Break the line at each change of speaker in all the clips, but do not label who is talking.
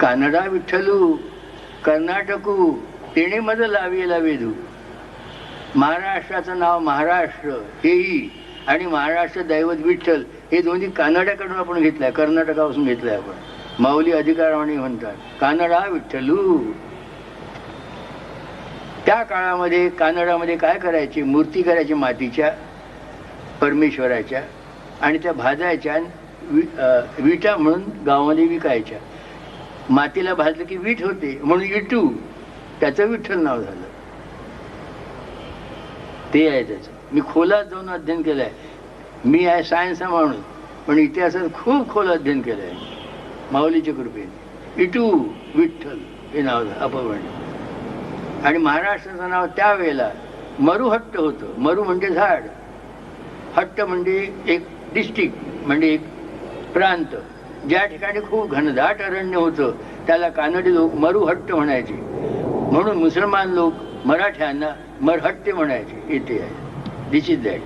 कानडा विठ्ठलू कर्नाटकू तेणे मज लावेला वेधू महाराष्ट्राचं नाव महाराष्ट्र हेही आणि महाराष्ट्र दैवत विठ्ठल हे दोन्ही कानड्याकडून आपण घेतलंय कर्नाटकापासून घेतलंय आपण. माऊली अधिकारवाणी म्हणतात कानडा विठ्ठलू. त्या काळामध्ये कानडामध्ये काय करायचे? मूर्ती करायची मातीच्या परमेश्वराच्या आणि त्या भाजायच्या आणि वि- विटा म्हणून गावामध्ये विकायच्या. मातीला भाजलं की वीट होते म्हणून इटू. त्याचं विठ्ठल नाव झालं. ते आहे त्याचं. मी खोलात जाऊन अध्ययन केलंय. मी आहे सायन्स माणूस पण इतिहासात खूप खोल अध्ययन केलंय. माऊलीच्या कृपेने. इटू विठ्ठल हे नाव झालं अपवर्ण आणि महाराष्ट्राचं नाव त्यावेळेला मरुहट्ट होतं. मरू म्हणजे झाड. हट्ट म्हणजे एक डिस्ट्रिक्ट म्हणजे एक प्रांत. ज्या ठिकाणी खूप घनदाट अरण्य होतं त्याला कानडी लोक मरुहट्ट म्हणायचे. म्हणून मुसलमान लोक मराठ्यांना मरहट्टे म्हणायचे. इथे आहे. दिस इज दॅट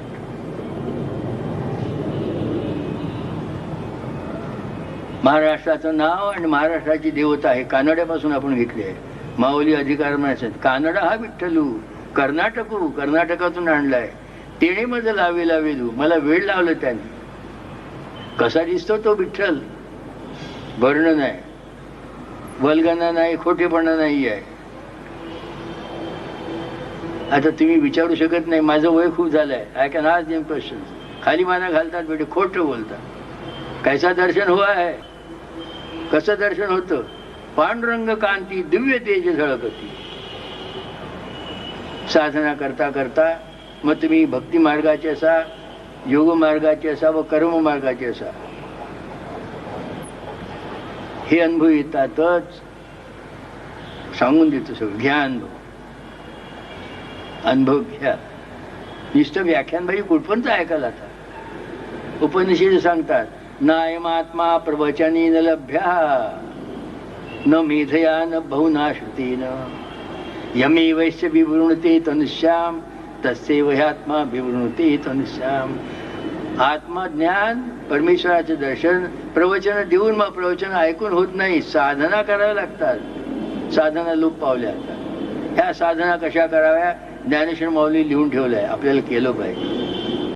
महाराष्ट्राचं नाव आणि महाराष्ट्राची देवता आहे कानड्यापासून आपण घेतली आहे. माऊली अधिकार म्हणायचं कानडा हा विठ्ठलू कर्नाटकू कर्नाटकातून आणलाय. तेणे माझं लावेला वेदू मला वेळ लावलं त्याने. कसा दिसतो तो विठ्ठल? वर्ण नाही. वल्गना नाही खोटेपणा नाही आहे आता तुम्ही विचारू शकत नाही माझं वय खूप झालंय. आय कॅन आज नेम क्वेश्चन खाली माना घालतात बेटे खोटं बोलतात. कैसा दर्शन हुआ आहे कसं दर्शन होतं? पांडुरंग कांती दिव्य तेज झळकती साधना करता करता मग तुम्ही भक्ती मार्गाचे असा योग मार्गाचे असा व कर्म मार्गाचे असा. हे अनुभव येतातच सांगून देतो सगळं. घ्या अनुभव. अनुभव घ्या. नुसतं व्याख्यान भाई कुठपर्यंत ऐकायला आता उपनिषद सांगतात नायमात्मा प्रवचनी न लभ्या न मेधया न बहुना श्रुतीन. यमे वैश्य विवृणते तनुष्याम तस्यैव ह्यात्मा विवृणते तनुष्याम. आत्मज्ञान परमेश्वराचे दर्शन प्रवचन देऊन मग प्रवचन ऐकून होत नाही साधना कराव्या लागतात. साधना लोप पावल्या आता ह्या साधना कशा कराव्या? ज्ञानेश्वर माऊली लिहून ठेवलंय. आपल्याला केलं पाहिजे.